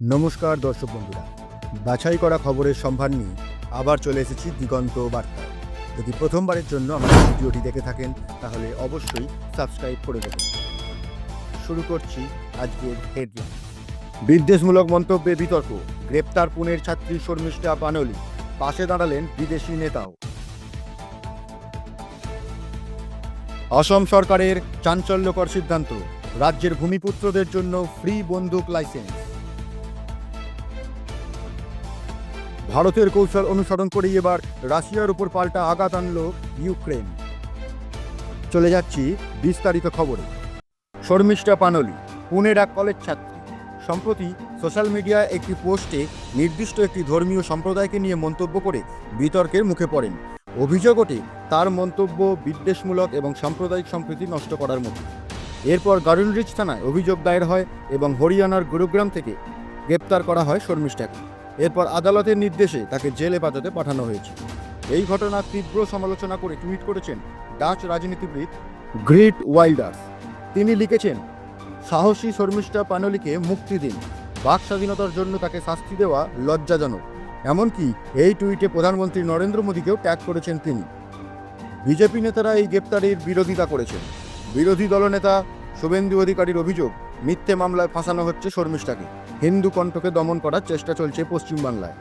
নমস্কার দর্শক বন্ধুরা। বাছাই করা খবরের সম্ভার নিয়ে আবার চলে এসেছি দিগন্ত বার্তায়। যদি প্রথমবারের জন্য আমাদের ভিডিওটি দেখে থাকেন, তাহলে অবশ্যই সাবস্ক্রাইব করে দেবেন। শুরু করছি আজকের হেডলাইন বিদ্বেষমূলক মন্তব্যে বিতর্ক, গ্রেপ্তার পুনের ছাত্রী শর্মিষ্ঠা বানলি, পাশে দাঁড়ালেন বিদেশি নেতাও। অসম সরকারের চাঞ্চল্যকর সিদ্ধান্ত, রাজ্যের ভূমিপুত্রদের জন্য ফ্রি বন্দুক লাইসেন্স। ভারতের কৌশল অনুসরণ করেই এবার রাশিয়ার উপর পাল্টা আঘাত আনল ইউক্রেন। চলে যাচ্ছি বিস্তারিত খবরে। শর্মিষ্ঠা পানলি, পুনের এক কলেজ ছাত্রী। সম্প্রতি সোশ্যাল মিডিয়ায় একটি পোস্টে নির্দিষ্ট একটি ধর্মীয় সম্প্রদায়কে নিয়ে মন্তব্য করে বিতর্কের মুখে পড়েন। অভিযোগ ওঠে, তার মন্তব্য বিদ্বেষমূলক এবং সাম্প্রদায়িক সম্প্রীতি নষ্ট করার মতো। এরপর গারুনরিচ থানায় অভিযোগ দায়ের হয় এবং হরিয়ানার গুরুগ্রাম থেকে গ্রেপ্তার করা হয় শর্মিষ্ঠাকে। এরপর আদালতের নির্দেশে তাকে জেলে হেফাজতে পাঠানো হয়েছে। এই ঘটনার তীব্র সমালোচনা করে টুইট করেছেন ডাচ রাজনীতিবিদ গ্রেট ওয়াইল্ডার্স তিনি লিখেছেন, সাহসী শর্মিষ্ঠা পানলিকে মুক্তি দিন। বাক স্বাধীনতার জন্য তাকে শাস্তি দেওয়া লজ্জাজনক। এমনকি এই টুইটে প্রধানমন্ত্রী নরেন্দ্র মোদীকেও ট্যাগ করেছেন তিনি। বিজেপি নেতারা এই গ্রেপ্তারের বিরোধিতা করেছেন। বিরোধী দলনেতা শুভেন্দু অধিকারীর অভিযোগ মিথ্যে মামলায় ফাঁসানো হচ্ছে শর্মিষ্ঠাকে। হিন্দু কণ্ঠকে দমন করার চেষ্টা চলছে পশ্চিমবাংলায়।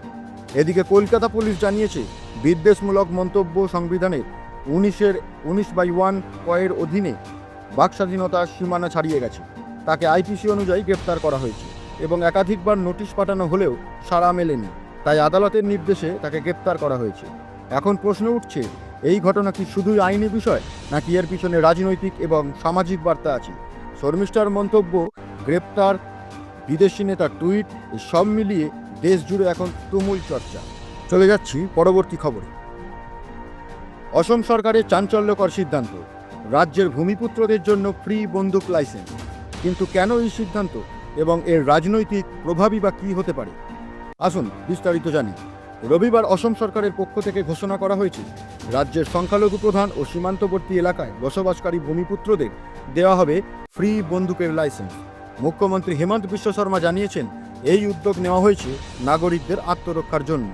এদিকে কলকাতা পুলিশ জানিয়েছে, বিদ্বেষমূলক মন্তব্য সংবিধানের উনিশের, উনিশ বাই ওয়ান কয়ের অধীনে বাক স্বাধীনতার সীমানা ছাড়িয়ে গেছে। তাকে আইপিসি অনুযায়ী গ্রেপ্তার করা হয়েছে এবং একাধিকবার নোটিশ পাঠানো হলেও সাড়া মেলেনি। তাই আদালতের নির্দেশে তাকে গ্রেপ্তার করা হয়েছে। এখন প্রশ্ন উঠছে, এই ঘটনা কি শুধুই আইনি বিষয় নাকি এর পিছনে রাজনৈতিক এবং সামাজিক বার্তা আছে? শর্মিষ্ঠার মন্তব্য, গ্রেপ্তার, বিদেশি নেতার টুইট সব মিলিয়ে দেশ জুড়ে এখন তুমুল চর্চা। চলে যাচ্ছি পরবর্তী খবরে। অসম সরকারের চাঞ্চল্যকর সিদ্ধান্ত। রাজ্যের ভূমিপুত্রদের জন্য ফ্রি বন্দুক লাইসেন্স। কিন্তু কেন এই সিদ্ধান্ত এবং এর রাজনৈতিক প্রভাবই বা কী হতে পারে? আসুন বিস্তারিত জানি। রবিবার অসম সরকারের পক্ষ থেকে ঘোষণা করা হয়েছে, রাজ্যের সংখ্যালঘু প্রধান ও সীমান্তবর্তী এলাকায় বসবাসকারী ভূমিপুত্রদের দেওয়া হবে ফ্রি বন্দুকের লাইসেন্স। মুখ্যমন্ত্রী হেমন্ত বিশ্ব শর্মা জানিয়েছেন, এই উদ্যোগ নেওয়া হয়েছে নাগরিকদের আত্মরক্ষার জন্য।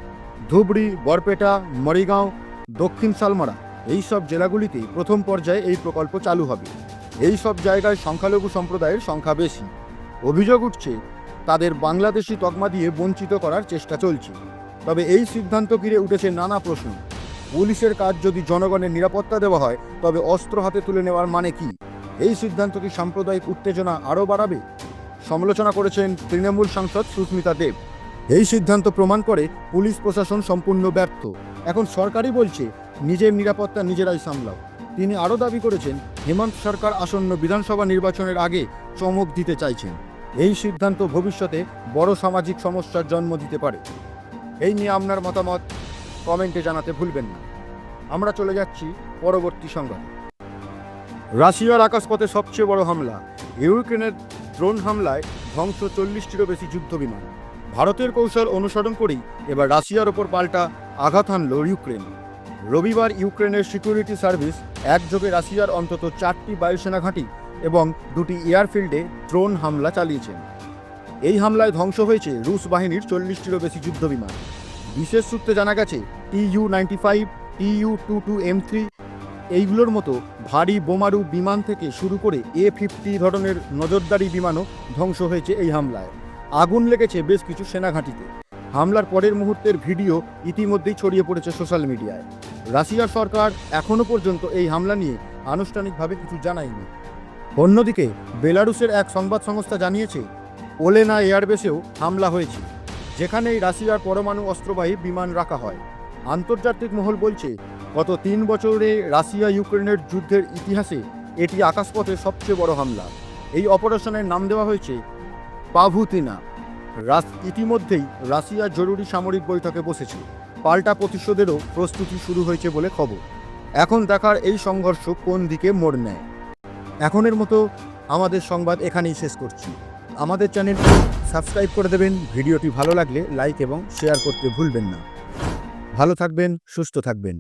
ধুবড়ি, বরপেটা, মরিগাঁও, দক্ষিণ সালমারা এই সব জেলাগুলিতে প্রথম পর্যায়ে এই প্রকল্প চালু হবে। এই সব জায়গায় সংখ্যালঘু সম্প্রদায়ের সংখ্যা বেশি। অভিযোগ উঠছে, তাদের বাংলাদেশি তকমা দিয়ে বঞ্চিত করার চেষ্টা চলছে। তবে এই সিদ্ধান্ত ঘিরে উঠেছে নানা প্রশ্ন। পুলিশের কাজ যদি জনগণের নিরাপত্তা দেওয়া হয়, তবে অস্ত্র হাতে তুলে নেওয়ার মানে কি? এই সিদ্ধান্ত কি সাম্প্রদায়িক উত্তেজনা আরও বাড়াবে, সমালোচনা করেছেন তৃণমূল সাংসদ সুস্মিতা দেব। এই সিদ্ধান্ত প্রমাণ করে পুলিশ প্রশাসন সম্পূর্ণ ব্যর্থ। এখন সরকারই বলছে, নিজের নিরাপত্তা নিজেরাই সামলাও। তিনি আরও দাবি করেছেন, হেমন্ত সরকার আসন্ন বিধানসভা নির্বাচনের আগে চমক দিতে চাইছেন। এই সিদ্ধান্ত ভবিষ্যতে বড় সামাজিক সমস্যার জন্ম দিতে পারে। এই নিয়ে আপনার মতামত কমেন্টে জানাতে ভুলবেন না। আমরা চলে যাচ্ছি পরবর্তী সংবাদ। রাশিয়ার আকাশপথে সবচেয়ে বড় হামলা। ইউক্রেনের ড্রোন হামলায় ধ্বংস চল্লিশটিরও বেশি যুদ্ধ বিমান ভারতের কৌশল অনুসরণ করেই এবার রাশিয়ার ওপর পাল্টা আঘাত হানল ইউক্রেন। রবিবার ইউক্রেনের সিকিউরিটি সার্ভিস একযোগে রাশিয়ার অন্তত চারটি বায়ুসেনা ঘাঁটি এবং দুটি এয়ারফিল্ডে ড্রোন হামলা চালিয়েছেন। এই হামলায় ধ্বংস হয়েছে রুশ বাহিনীর চল্লিশটিরও বেশি যুদ্ধ বিমান বিশেষ সূত্রে জানা গেছে, T U ninety five, T U two two M three এইগুলোর মতো ভারী বোমারু বিমান থেকে শুরু করে এ ফিফটি ধরনের নজরদারি বিমানও ধ্বংস হয়েছে এই হামলায়। আগুন লেগেছে বেশ কিছু সেনাঘাঁটিতে। হামলার পরের মুহূর্তের ভিডিও ইতিমধ্যেই ছড়িয়ে পড়েছে সোশ্যাল মিডিয়ায়। রাশিয়ার সরকার এখনও পর্যন্ত এই হামলা নিয়ে আনুষ্ঠানিকভাবে কিছু জানায়নি। অন্যদিকে বেলারুসের এক সংবাদ সংস্থা জানিয়েছে, ওলেনা এয়ারবেসেও হামলা হয়েছে, যেখানেই রাশিয়ার পরমাণু অস্ত্রবাহী বিমান রাখা হয়। আন্তর্জাতিক মহল বলছে গত তিন বছরে রাশিয়া ইউক্রেনের যুদ্ধের ইতিহাসে এটি আকাশপথে সবচেয়ে বড় হামলা। এই অপারেশনের নাম দেওয়া হয়েছে পাভুতিনা। রাস ইতিমধ্যেই রাশিয়া জরুরি সামরিক বৈঠকে বসেছে। পাল্টা প্রতিশোধেরও প্রস্তুতি শুরু হয়েছে বলে খবর। এখন দেখার এই সংঘর্ষ কোন দিকে মোড় নেয়? এখনের মতো আমাদের সংবাদ এখানেই শেষ করছি। আমাদের চ্যানেলটি সাবস্ক্রাইব করে দেবেন। ভিডিওটি ভালো লাগলে লাইক এবং শেয়ার করতে ভুলবেন না। ভালো থাকবেন, সুস্থ থাকবেন।